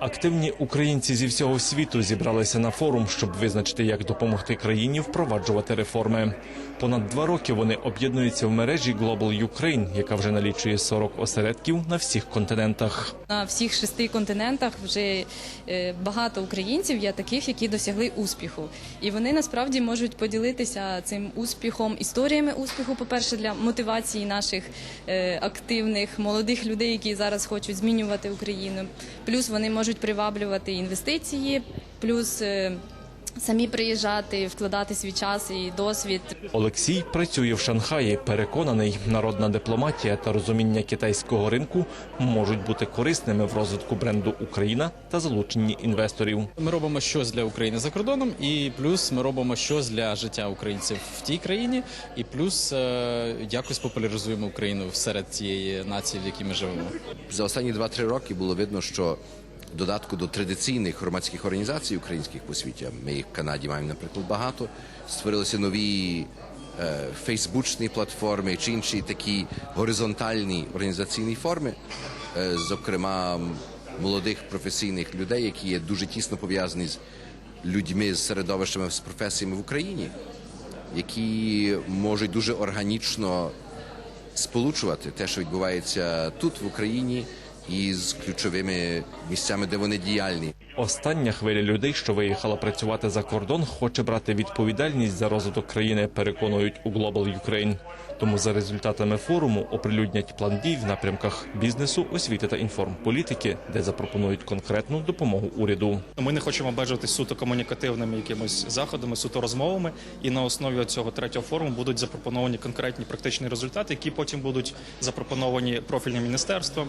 Активні українці зі всього світу зібралися на форум, щоб визначити, як допомогти країні впроваджувати реформи. Понад два роки вони об'єднуються в мережі Global Ukraine, яка вже налічує 40 осередків на всіх континентах. На всіх шести континентах вже е, багато українців є таких, які досягли успіху, і вони насправді можуть поділитися цим успіхом, історіями успіху. По перше, для мотивації наших е, активних молодих людей, які зараз хочуть змінювати Україну. Плюс вони можуть приваблювати інвестиції, плюс е, самі приїжджати, вкладати свій час і досвід. Олексій працює в Шанхаї. Переконаний, народна дипломатія та розуміння китайського ринку можуть бути корисними в розвитку бренду Україна та залученні інвесторів. Ми робимо щось для України за кордоном, і плюс ми робимо щось для життя українців в тій країні, і плюс е, якось популяризуємо Україну серед тієї нації, в якій ми живемо. За останні 2-3 роки було видно, що додатку до традиційних громадських організацій українських по світі, ми їх в Канаді маємо, наприклад, багато, створилися нові е, фейсбучні платформи чи інші такі горизонтальні організаційні форми, е, зокрема молодих професійних людей, які є дуже тісно пов'язані з людьми з середовищами з професіями в Україні, які можуть дуже органічно сполучувати те, що відбувається тут в Україні, із ключовими місцями, де вони діяльні. Остання хвиля людей, що виїхала працювати за кордон, хоче брати відповідальність за розвиток країни, переконують у Global Ukraine. Тому за результатами форуму оприлюднять план дій в напрямках бізнесу, освіти та інформполітики, де запропонують конкретну допомогу уряду. Ми не хочемо обмежуватись суто комунікативними якимось заходами, суто розмовами. І на основі цього третього форуму будуть запропоновані конкретні практичні результати, які потім будуть запропоновані профільним міністерством.